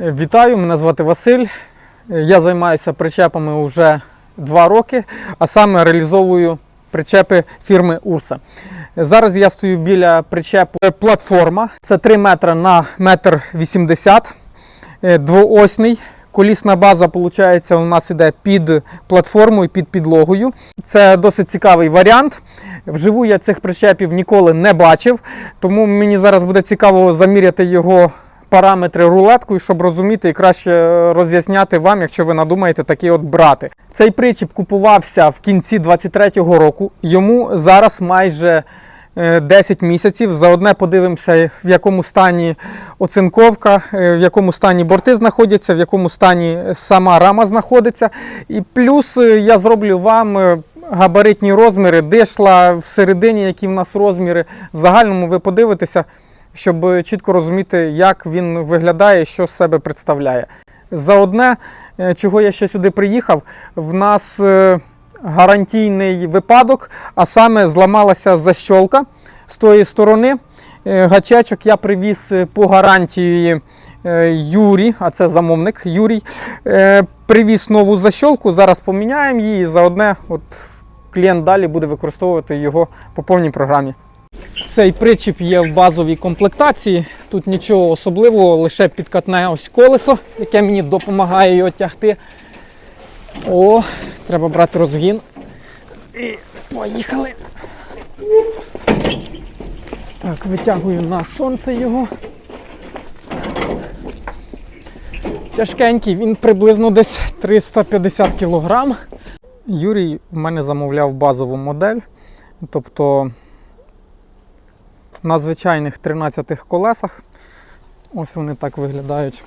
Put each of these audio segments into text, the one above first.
Вітаю, мене звати Василь. Я займаюся причепами вже два роки, а саме реалізовую причепи фірми Урса. Зараз я стою біля причепу платформа. Це 3 метри на метр 80, е, двоосний. Колісна база, виходить, у нас іде під платформою, під підлогою. Це досить цікавий варіант. Вживу я цих причепів ніколи не бачив, тому мені зараз буде цікаво заміряти його параметри рулеткою, щоб розуміти і краще роз'ясняти вам, якщо ви надумаєте такі от брати. Цей причіп купувався в кінці 23-го року. Йому зараз майже е, 10 місяців. Заодне подивимося, в якому стані оцинковка, е, в якому стані борти знаходяться, в якому стані сама рама знаходиться. І плюс е, я зроблю вам е, габаритні розміри, дишла всередині, які в нас розміри. В загальному ви подивитеся, щоб е, чітко розуміти, як він виглядає, що з себе представляє. Заодне, е, чого я ще сюди приїхав, в нас е, гарантійний випадок, а саме зламалася защолка з тої сторони. Гачечок я привіз по гарантії Юрій, а це замовник Юрій. Привіз нову защолку, зараз поміняємо її. Заодне от клієнт далі буде використовувати його по повній програмі. Цей причіп є в базовій комплектації. Тут нічого особливого, лише підкатне ось колесо, яке мені допомагає його тягти. О, треба брати розгін. І поїхали. Так, витягую на сонце його. Тяжкенький, він приблизно десь 350 кг. Юрій в мене замовляв базову модель. Тобто на звичайних 13 колесах. Ось вони так виглядають.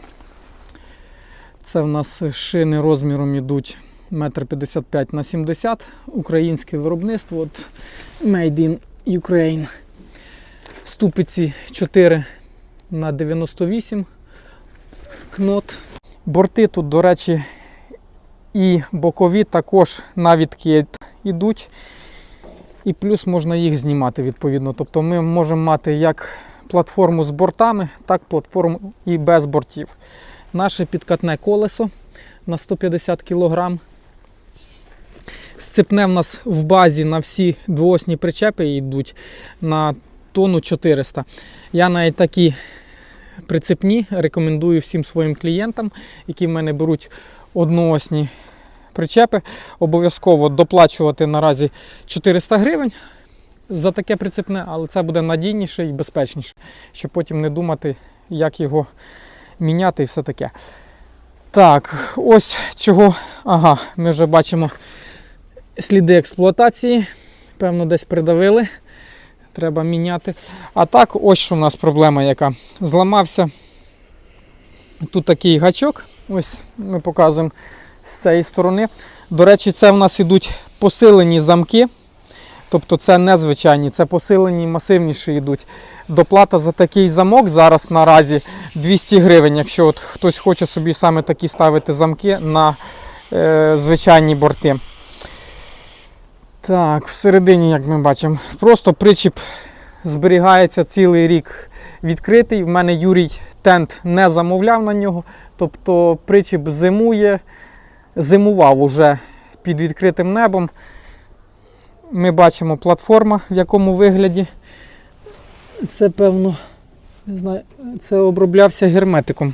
Це в нас шини розміром йдуть 1,55 м на 70 Українське виробництво от Made in Ukraine. Ступиці 4 на 98 кнот. Борти тут, до речі, і бокові також на відкид йдуть. І плюс можна їх знімати відповідно. Тобто ми можемо мати як платформу з бортами, так платформу і без бортів. Наше підкатне колесо на 150 кг. Сцепне в нас в базі на всі двоосні причепи йдуть на тонну 400. Я навіть такі прицепні рекомендую всім своїм клієнтам, які в мене беруть одноосні причепи. Обов'язково доплачувати наразі 400 гривень за таке прицепне, але це буде надійніше і безпечніше, щоб потім не думати, як його міняти і все таке. Так, ось чого. Ага, ми вже бачимо сліди експлуатації. Певно, десь придавили. Треба міняти. А так, ось що у нас проблема, яка зламався. Тут такий гачок. Ось ми показуємо з цієї сторони. До речі, це в нас ідуть посилені замки. Тобто це не звичайні, це посилені масивніші йдуть. Доплата за такий замок зараз наразі 200 гривень, якщо от хтось хоче собі саме такі ставити замки на е, звичайні борти. Так, всередині, як ми бачимо, просто причіп зберігається цілий рік відкритий. В мене Юрій тент не замовляв на нього. Тобто причіп зимує, зимував уже під відкритим небом. Ми бачимо платформа, в якому вигляді. Це, певно, не знаю, це оброблявся герметиком.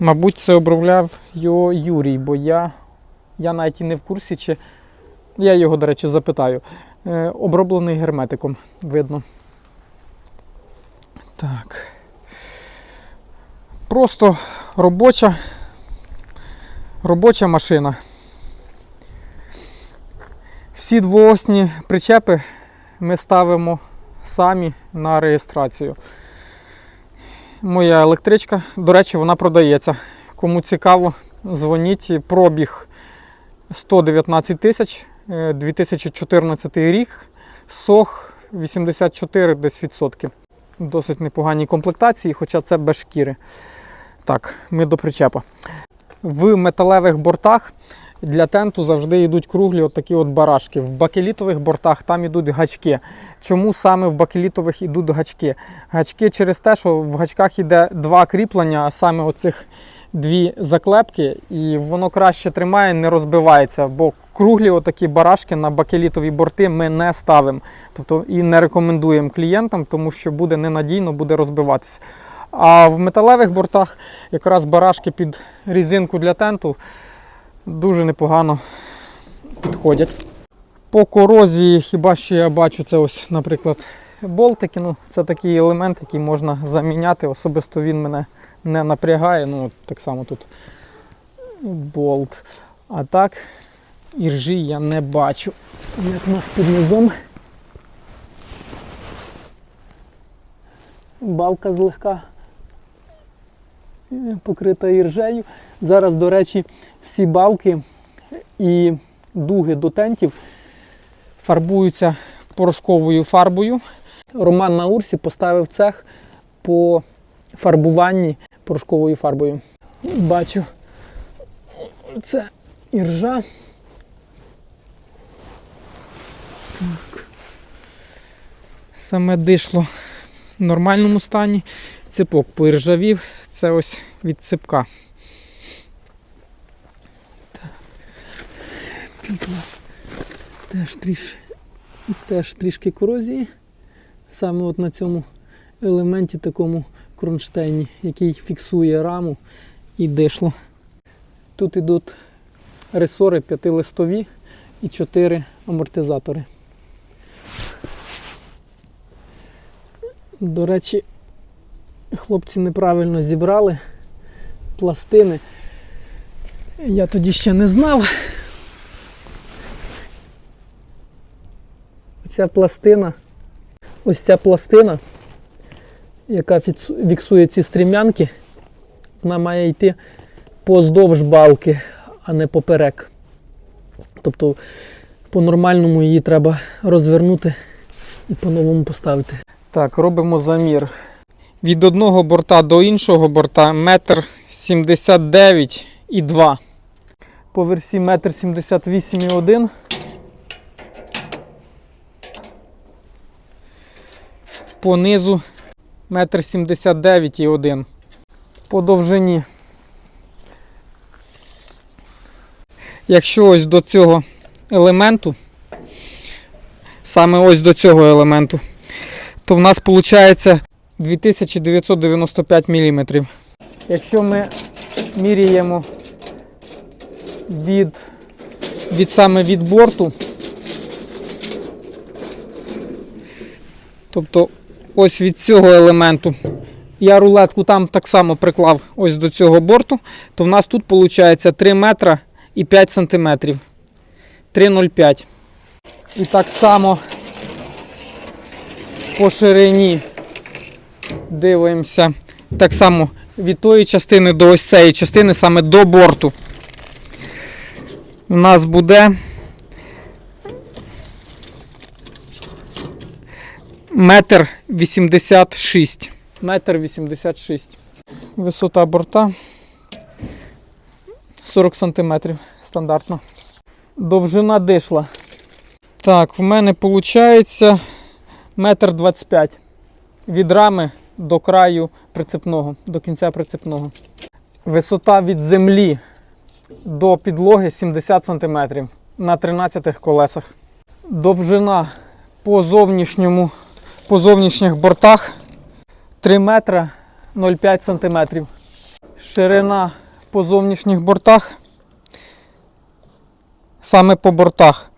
Мабуть, це обробляв його Юрій, бо я, я навіть і не в курсі, чи я його, до речі, запитаю. Е, оброблений герметиком, видно. Так. Просто робоча, робоча машина. Всі двоосні причепи ми ставимо самі на реєстрацію. Моя електричка, до речі, вона продається. Кому цікаво, дзвоніть. Пробіг 119 тисяч, е, 2014 рік, СОХ 84 десь відсотки. Досить непогані комплектації, хоча це без шкіри. Так, ми до причепа. В металевих бортах для тенту завжди йдуть круглі от такі от барашки. В бакелітових бортах там йдуть гачки. Чому саме в бакелітових йдуть гачки? Гачки через те, що в гачках йде два кріплення, а саме оцих дві заклепки, і воно краще тримає, не розбивається. Бо круглі отакі барашки на бакелітові борти ми не ставимо. Тобто і не рекомендуємо клієнтам, тому що буде ненадійно, буде розбиватися. А в металевих бортах якраз барашки під різинку для тенту дуже непогано підходять. По корозії хіба що я бачу це ось, наприклад, болтики. Ну, це такий елемент, який можна заміняти. Особисто він мене не напрягає. Ну, так само тут болт. А так, іржі я не бачу. Як у нас під низом. Балка злегка покрита іржею. Зараз, до речі, всі балки і дуги до тентів фарбуються порошковою фарбою. Роман на Урсі поставив цех по фарбуванні порошковою фарбою. Бачу, це іржа. Саме дишло в нормальному стані. Ципок поіржавів. Це ось від ципка. Так. Тут у нас теж, тріш, теж трішки корозії. Саме от на цьому елементі такому кронштейні, який фіксує раму і дишло. Тут ідуть ресори п'ятилистові і чотири амортизатори. До речі, хлопці неправильно зібрали пластини. Я тоді ще не знав. Ця пластина, ось ця пластина, яка фіксу- фіксує ці стрімянки, вона має йти поздовж балки, а не поперек. Тобто по-нормальному її треба розвернути і по-новому поставити. Так, робимо замір. Від одного борта до іншого борта метр 79 і 2. По версі метр 78 і 1. По низу метр 79 і 1. По довжині. Якщо ось до цього елементу, саме ось до цього елементу, то в нас виходить 2995 мм. Якщо ми міряємо від, від саме від борту, тобто ось від цього елементу, я рулетку там так само приклав ось до цього борту, то в нас тут виходить 3 метра і 5 сантиметрів. 3,05. І так само по ширині дивимося. Так само від тої частини до ось цієї частини, саме до борту. У нас буде метр 86. Метр 86. Висота борта 40 сантиметрів стандартно. Довжина дишла. Так, в мене виходить метр 25 від рами до краю прицепного, до кінця прицепного. Висота від землі до підлоги 70 см на 13 колесах. Довжина по зовнішньому, по зовнішніх бортах 3 метра 0,5 см. Ширина по зовнішніх бортах. Саме по бортах.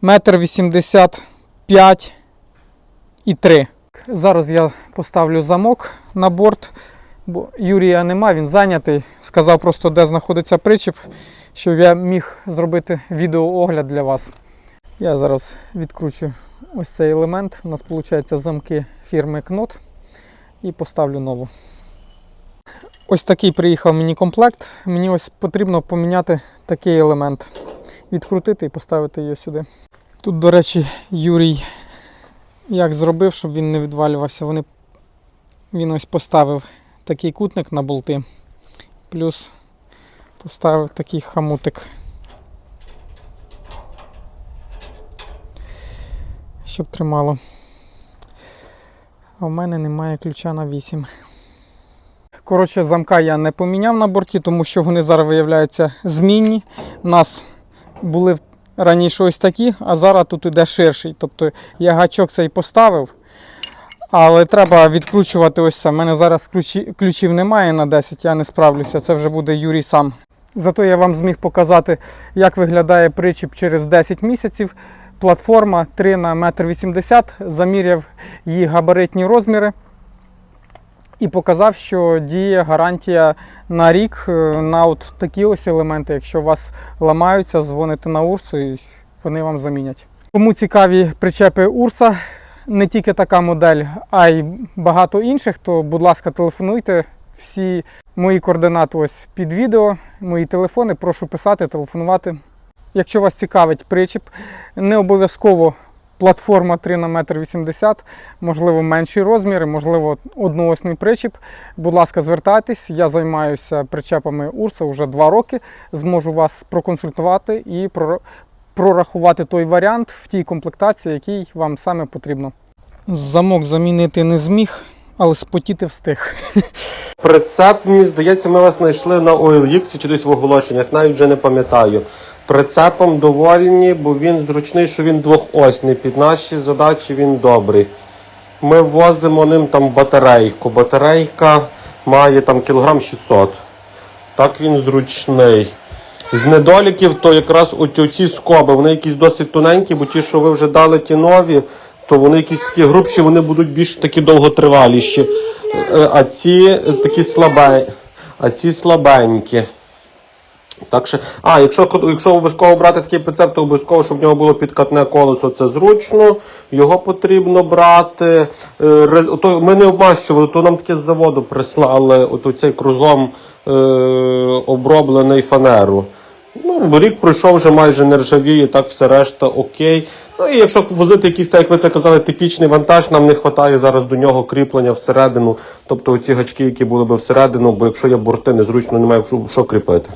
Метр 85 і 3. Зараз я поставлю замок на борт, бо Юрія нема, він зайнятий. Сказав просто, де знаходиться причіп, щоб я міг зробити відеоогляд для вас. Я зараз відкручу ось цей елемент. У нас виходить замки фірми Knot і поставлю нову. Ось такий приїхав мені комплект. Мені ось потрібно поміняти такий елемент. Відкрутити і поставити його сюди. Тут, до речі, Юрій як зробив, щоб він не відвалювався. Вони... Він ось поставив такий кутник на болти, плюс поставив такий хамутик. Щоб тримало. А в мене немає ключа на 8. Коротше, замка я не поміняв на борті, тому що вони зараз виявляються змінні. У нас були раніше ось такі, а зараз тут іде ширший. Тобто я гачок цей поставив. Але треба відкручувати ось це. У мене зараз ключі, ключів немає на 10, я не справлюся. Це вже буде Юрій сам. Зато я вам зміг показати, як виглядає причіп через 10 місяців. Платформа 3 на 1,80 м, заміряв її габаритні розміри і показав, що діє гарантія на рік е, на от такі ось елементи. Якщо у вас ламаються, дзвоните на Урсу і вони вам замінять. Кому цікаві причепи Урса, не тільки така модель, а й багато інших, то, будь ласка, телефонуйте. Всі мої координати ось під відео, мої телефони, прошу писати, телефонувати. Якщо вас цікавить причіп, не обов'язково платформа 3 на 1,80 м, можливо, менші розміри, можливо, одноосний причіп. Будь ласка, звертайтесь. Я займаюся причепами Урса вже 2 роки. Зможу вас проконсультувати і прор- прорахувати той варіант в тій комплектації, який вам саме потрібно. Замок замінити не зміг, але спотіти встиг. Прицеп, мені здається, ми вас знайшли на OLX чи десь в оголошеннях, навіть вже не пам'ятаю. Прицепом довольні, бо він зручний, що він двохосний. Під наші задачі він добрий. Ми возимо ним там батарейку. Батарейка має там кілограм 600. Так він зручний. З недоліків, то якраз оті ці скоби, вони якісь досить тоненькі, бо ті, що ви вже дали ті нові, то вони якісь такі грубші, вони будуть більш такі довготриваліші. Е, А ці такі слабе, а ці слабенькі. Так що, а, якщо, якщо обов'язково брати такий прицеп, то обов'язково, щоб в нього було підкатне колесо, це зручно, його потрібно брати. Е, ото ми не обмащували, то нам таке з заводу прислали, ото цей кругом е, оброблений фанеру. Ну, рік пройшов вже майже не ржавіє, так все решта окей. Ну і якщо возити якийсь, так як ви це казали, типічний вантаж, нам не вистачає зараз до нього кріплення всередину, тобто оці гачки, які були б всередину, бо якщо є борти, незручно немає що кріпити.